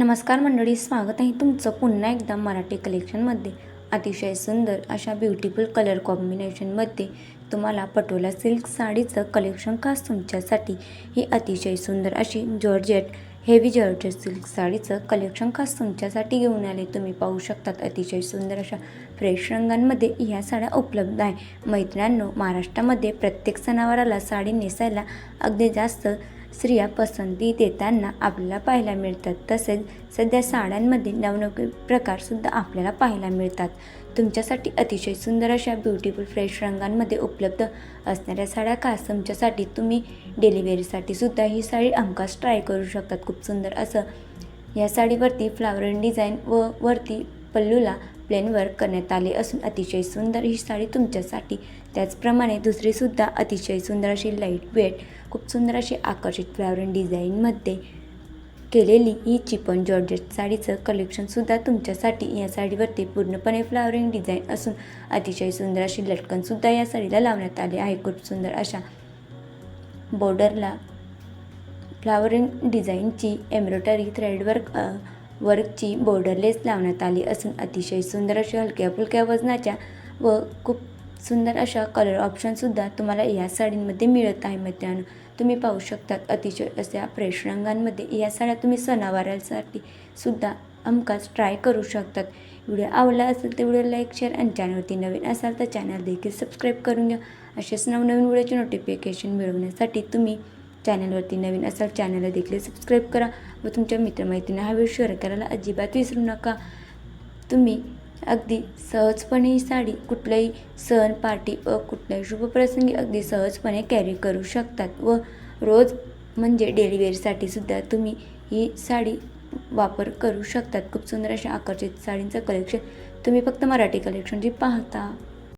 नमस्कार मंडळी स्वागत आहे तुमचं पुन्हा एकदा मराठी कलेक्शनमध्ये अतिशय सुंदर अशा ब्युटिफुल कलर कॉम्बिनेशनमध्ये तुम्हाला पटोला सिल्क साडीचं कलेक्शन खास तुमच्यासाठी. ही अतिशय सुंदर अशी जॉर्जेट हेवी जॉर्जेट सिल्क साडीचं कलेक्शन खास तुमच्यासाठी घेऊन आले. तुम्ही पाहू शकतात अतिशय सुंदर अशा फ्रेश रंगांमध्ये ह्या साड्या उपलब्ध आहे. मैत्रिणांनो महाराष्ट्रामध्ये प्रत्येक सणावाराला साडी नेसायला अगदी जास्त स्त्रिया पसंती देताना आपल्याला पाहायला मिळतात. तसेच सध्या साड्यांमध्ये नवनवे प्रकारसुद्धा आपल्याला पाहायला मिळतात. तुमच्यासाठी अतिशय सुंदर अशा ब्युटिफुल फ्रेश रंगांमध्ये उपलब्ध असणाऱ्या साड्या खास तुमच्यासाठी तुम्ही डेलिव्हरीसाठी सुद्धा ही साडी हमखास ट्राय करू शकतात. खूप सुंदर असं या साडीवरती फ्लावर डिझाईन व वरती पल्लूला प्लेन वर्क करण्यात आले असून अतिशय सुंदर ही साडी तुमच्यासाठी. त्याचप्रमाणे दुसरीसुद्धा अतिशय सुंदर अशी लाइट वेट खूप सुंदर अशी आकर्षित फ्लावरन डिझाईनमध्ये केलेली ही चिपन जॉर्जेट साडीचं कलेक्शनसुद्धा तुमच्यासाठी या साडीवरती पूर्णपणे फ्लावरिंग डिझाईन असून अतिशय सुंदर अशी लटकनसुद्धा या साडीला लावण्यात आले आहे. खूप सुंदर अशा बॉर्डरला फ्लावरिंग डिझाईनची एम्ब्रॉयडरी थ्रेडवर्क वर्कची बॉर्डरलेस लावण्यात आली असून अतिशय सुंदर अशा हलक्या फुलक्या वजनाच्या व खूप सुंदर अशा कलर ऑप्शनसुद्धा तुम्हाला या साडींमध्ये मिळत आहे मित्रांनो. तुम्ही पाहू शकतात अतिशय अशा फ्रेश रंगांमध्ये. या साड्या तुम्ही सणावारासाठी सुद्धा हमखास ट्राय करू शकतात. व्हिडिओ आवडला असेल तर व्हिडिओ लाईक शेअर आणि चॅनलवरती नवीन असाल तर चॅनल देखील सबस्क्राईब करून घ्या. असेच नवनवीन व्हिडिओचे नोटिफिकेशन मिळवण्यासाठी तुम्ही चॅनलवरती नवीन असाल चॅनलला देखील सबस्क्राईब करा. व तुमच्या मित्रमैत्रिणींना हा व्हिडिओ शेअर करायला अजिबात विसरू नका. तुम्ही अगदी सहजपणे ही साडी कुठल्याही सण पार्टी व कुठल्याही शुभप्रसंगी अगदी सहजपणे कॅरी करू शकतात. व रोज म्हणजे डेलिव्हरीसाठी सुद्धा तुम्ही ही साडी वापर करू शकतात. खूप सुंदर अशा आकर्षित साडींचं कलेक्शन तुम्ही फक्त मराठी कलेक्शन जी पाहता.